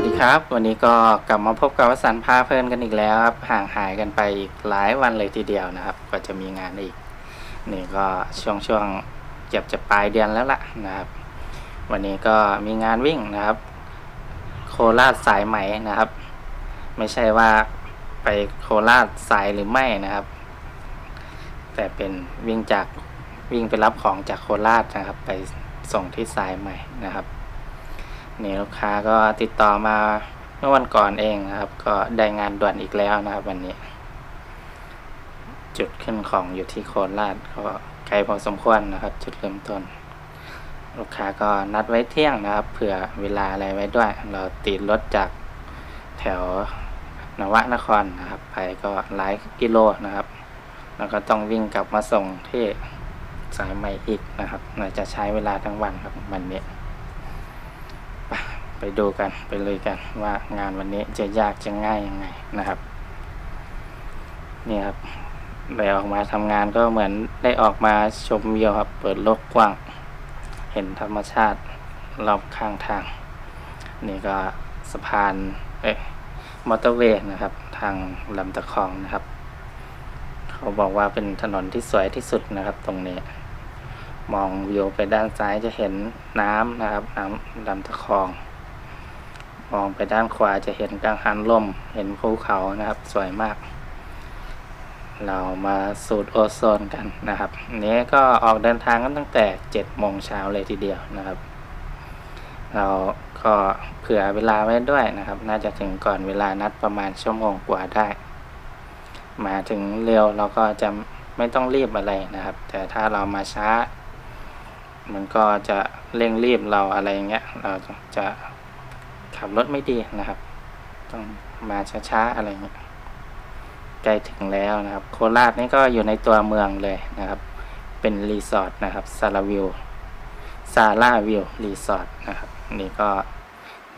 วัสดีครับ วันนี้ก็กลับมาพบกับวสันต์พาเพลินกันอีกแล้วครับห่างหายกันไปอีกหลายวันเลยทีเดียวนะครับก็จะมีงานอีก นี่ก็ช่วงช่วงเกือบจะปลายเดือนแล้วล่ะนะครับ วันนี้ก็มีงานวิ่งนะครับ โคราชสายไหมนะครับ ไม่ใช่ว่าไปโคราชสายหรือไม่นะครับ แต่เป็นวิ่งจากวิ่งไปรับของจากโคราชนะครับ ไปส่งที่สายใหม่นะครับ นี่ลูกค้าก็ติดต่อมาเมื่อวันก่อนเองนะครับ ก็ได้งานด่วนอีกแล้วนะครับ วันนี้ จุดขึ้นของอยู่ที่โคราชก็ไกลพอสมควรนะครับ จุดเริ่มต้น ลูกค้าก็นัดไว้เที่ยงนะครับเผื่อเวลาอะไรไว้ด้วย เราติดรถจากแถวนวนครนะครับ ไปก็หลายกิโลนะครับ แล้วก็ต้องวิ่งกลับมาส่งที่สายใหม่อีกนะครับน่าจะใช้เวลาทั้งวันครับวันนี้ ไปดูกันไปเลยกันว่างานวันนี้จะยากจะง่ายยังไงนะครับนี่ครับได้ออกมาทำงานก็เหมือนได้ออกมาชมวิวครับ เปิดโลกกว้าง เห็นธรรมชาติรอบข้างทาง นี่ก็สะพานเอ๊ะมอเตอร์เวย์นะครับ ทางลำตะคองนะครับ เขาบอกว่าเป็นถนนที่สวยที่สุดนะครับ ตรงนี้ มองวิวไปด้านซ้ายจะเห็นน้ำนะครับน้ำลำตะคอง มองไปด้านขวาจะเห็นกังหันลม เห็นภูเขานะครับ สวยมาก เรามาสูดโอโซนกันนะครับนี้ก็ออกเดินทางกันตั้งแต่เจ็ดโมงเช้าเลยทีเดียวนะครับ เราก็เผื่อเวลาไว้ด้วยนะครับ น่าจะถึงก่อนเวลานัดประมาณชั่วโมงกว่าได้ มาถึงเร็วเราก็จะไม่ต้องรีบอะไรนะครับ แต่ถ้าเรามาช้า มันก็จะเร่งรีบเราอะไรเงี้ย เราจะ ขับรถไม่ดีนะครับ ต้องมาช้าๆอะไรเงี้ยใกล้ถึงแล้วนะครับ โคราชนี่ก็อยู่ในตัวเมืองเลยนะครับ เป็นรีสอร์ทนะครับซาลาวิวซาราวิวรีสอร์ทนะครับนี่ก็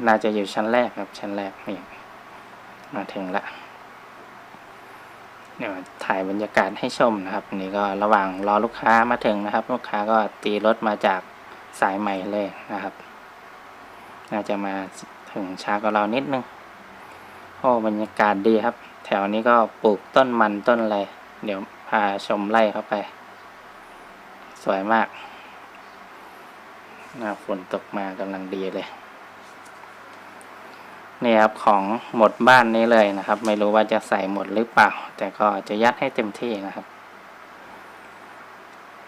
น่าจะอยู่ชั้นแรกครับ ชั้นแรกนี่มาถึงละเดี๋ยวถ่ายบรรยากาศให้ชมนะครับ นี่ก็ระหว่างรอลูกค้ามาถึงนะครับ ลูกค้าก็ตีรถมาจากสายใหม่เลยนะครับ น่าจะมา ถึงช้ากว่าเรานิดนึงโอ้บรรยากาศดีครับ แถวนี้ก็ปลูกต้นมันต้นอะไร เดี๋ยวพาชมไล่เข้าไป สวยมากน้าฝนตกมากำลังดีเลย นี่ครับของหมดบ้านนี้เลยนะครับ ไม่รู้ว่าจะใส่หมดหรือเปล่า แต่ก็จะยัดให้เต็มที่นะครับ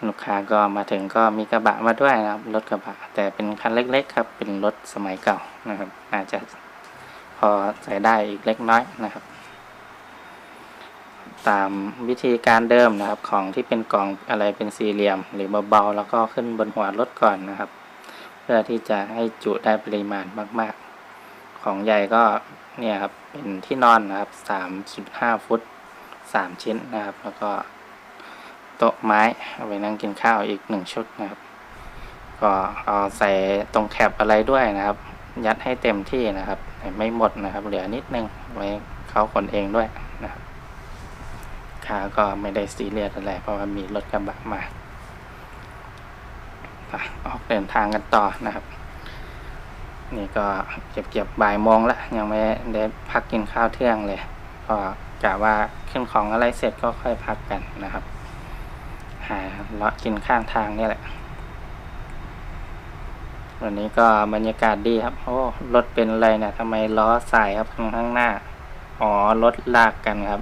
ลูกค้าก็มาถึงก็มีกระบะมาด้วยนะครับรถกระบะ แต่เป็นคันเล็ก ๆ ครับ เป็นรถสมัยเก่านะครับ อาจจะพอใส่ได้อีกเล็กน้อยนะครับ ตามวิธีการเดิมนะครับของที่เป็นกล่องอะไรเป็นสี่เหลี่ยม หรือเบาๆแล้วก็ขึ้นบนหัวรถก่อนนะครับ เพื่อที่จะให้จุได้ปริมาณมาก ๆ ของใหญ่ก็เนี่ยครับเป็นที่นอนนะครับสามจุดห้าฟุตสามชิ้นนะครับ แล้วก็ ต๊ะไม้เอาไว้นั่งกินข้าวอีกหนึ่งชุดนะครับ ก็เอาใส่ตรงแคปอะไรด้วยนะครับ ยัดให้เต็มที่นะครับ ไม่หมดนะครับเหลือนิดนึงไว้เขาคนเองด้วยนะครับขาก็ไม่ได้ซีเรียสอะไรเพราะว่ามีรถกระบะมาออกเดินทางกันต่อนะครับ นี่ก็เก็บเก็บบ่ายโมงแล้วยังไม่ได้พักกินข้าวเที่ยงเลย ก็กะว่าขึ้นของอะไรเสร็จก็ค่อยพักกันนะครับ หาเลาะกินข้างทางนี่แหละ วันนี้ก็บรรยากาศดีครับ โอ้ รถเป็นอะไรเนะทำไมล้อสายครับข้างหน้า อ๋อ รถลากกันครับ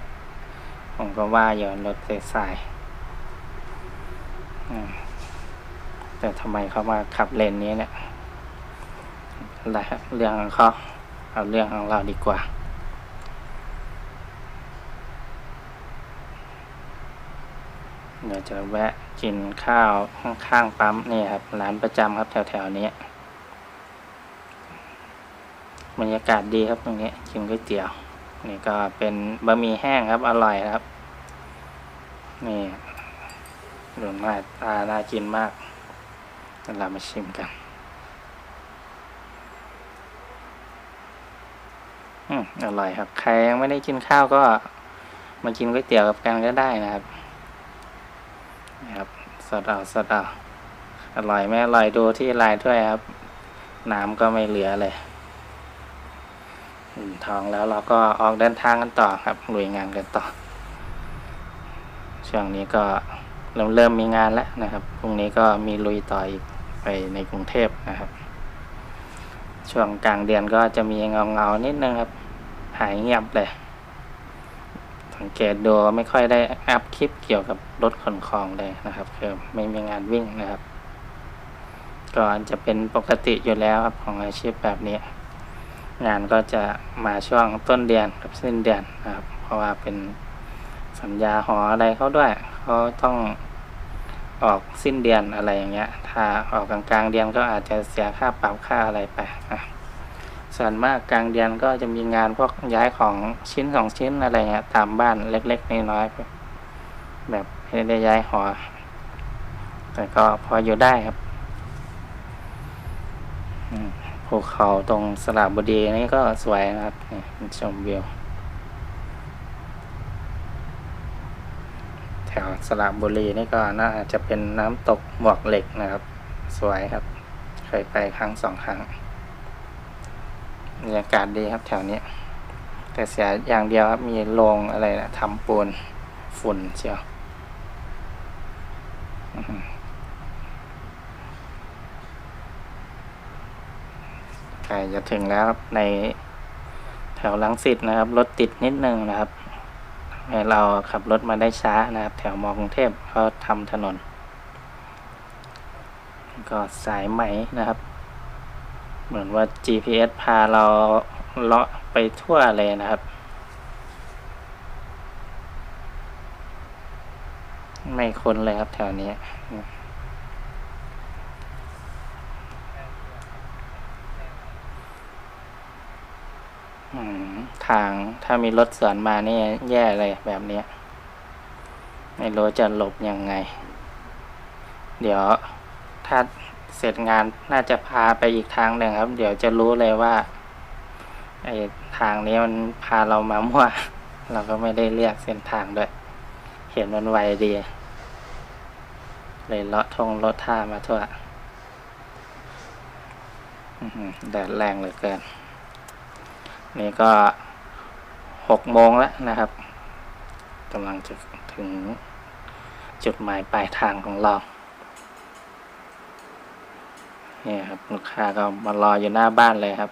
ผมก็ว่าอยู่รถสายๆอืมแต่ทำไมเขามาขับเลนนี้เนี่ยอะไรเรื่องของเขาเอาเรื่องของเราดีกว่า เดี๋ยวจะแวะกินข้าวข้างๆปั๊มนี่ครับร้านประจำครับแถวๆนี้บรรยากาศดีครับตรงนี้กินก๋วยเตี๋ยว นี่ก็เป็นบะหมี่แห้งครับอร่อยครับ นี่ดูหน้าตาน่ากินมากเดี๋ยวเรามาชิมกันอืมอร่อยครับ ใครยังไม่ได้กินข้าวก็มากินก๋วยเตี๋ยวกับกันก็ได้นะครับ นะครับสดเอาสดเอาอร่อยไหมอร่อยดูที่ลายถ้วยครับ น้ำก็ไม่เหลือเลยอุ่นท้องแล้วเราก็ออกเดินทางกันต่อครับลุยงานกันต่อ ช่วงนี้ก็เริ่มเริ่มมีงานแล้วนะครับพรุ่งนี้ก็มีลุยต่ออีกไปในกรุงเทพนะครับ ช่วงกลางเดือนก็จะมีเงาเงานิดนึงครับ หายเงียบเลย สังเกตดูไม่ค่อยได้อัพคลิปเกี่ยวกับรถขนของเลยนะครับคือไม่มีงานวิ่งนะครับก็จะเป็นปกติอยู่แล้วครับของอาชีพแบบนี้ งานก็จะมาช่วงต้นเดือนกับสิ้นเดือนนะครับ เพราะว่าเป็นสัญญาหออะไรเขาด้วยเขาต้องออกสิ้นเดือนอะไรอย่างเงี้ย ถ้าออกกลางกลางๆเดือนก็อาจจะเสียค่าปรับค่าอะไรไปนะ ส่วนมากกลางเดือนก็จะมีงานพวกย้ายของชิ้นสองชิ้นอะไรเงี้ยตามบ้านเล็กๆน้อยๆแบบไม่ได้ย้ายหอ แต่ก็พออยู่ได้ครับภูเขาตรงสระบุรีนี่ก็สวยนะครับชมวิวแถวสระบุรีนี่ก็น่าจะเป็นน้ำตกหมวกเหล็กนะครับ สวยครับ เคยไปครั้งสองครั้ง บรรยากาศดีครับแถวนี้ แต่เสียอย่างเดียวครับ มีโรงอะไรนะทำปูนฝุ่นเชียวใกล้จะถึงแล้วครับในแถวลังสิตนะครับ รถติดนิดนึงนะครับเราขับรถมาได้ช้านะครับ แถวมอกรุงเทพเขาทำถนน ก็สายไหมนะครับ เหมือนว่า GPS พาเราเลาะไปทั่วเลยนะครับ ไม่ค้นเลยครับแถวนี้ทางถ้ามีรถสวนมานี่แย่เลยแบบนี้ ไม่รู้จะหลบยังไง เดี๋ยวถ้า เสร็จงานน่าจะพาไปอีกทางหนึ่งครับ เดี๋ยวจะรู้เลยว่าไอ้ทางนี้มันพาเรามามั่ว เราก็ไม่ได้เรียกเส้นทางด้วย เห็นมันไวดี เลยเลาะทงรถท่ามาทั่วแดดแรงเหลือเกิน นี่ก็หกโมงแล้วนะครับกำลังจะถึงจุดหมายปลายทางของเรา นี่ครับลูกค้าก็มารออยู่หน้าบ้านเลยครับ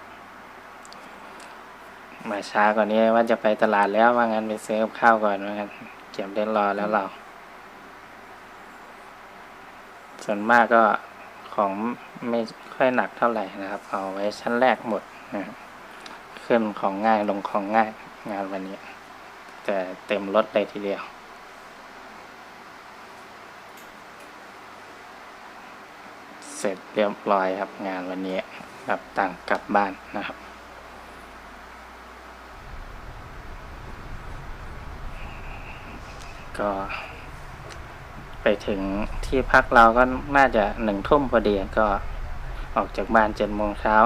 มาช้ากว่านี้ว่าจะไปตลาดแล้วว่างั้นไปซื้อกับข้าวก่อนว่างั้นเก็บได้รอแล้วเรา ส่วนมากก็ของไม่ค่อยหนักเท่าไหร่นะครับ เอาไว้ชั้นแรกหมดนะขึ้นของง่ายลงของง่ายงานวันนี้ แต่เต็มรถเลยทีเดียว เสร็จเรียบร้อยครับงานวันนี้รับตังกลับบ้านนะครับ ก็ไปถึงที่พักเราก็น่าจะหนึ่งทุ่มพอดีก็ออกจากบ้านเจ็ดโมงเช้า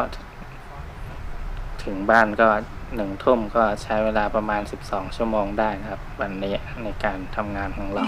ถึงบ้านก็หนึ่งทุ่มก็ใช้เวลาประมาณ 12 ชั่วโมงได้นะครับ วันนี้ในการทำงานของเรา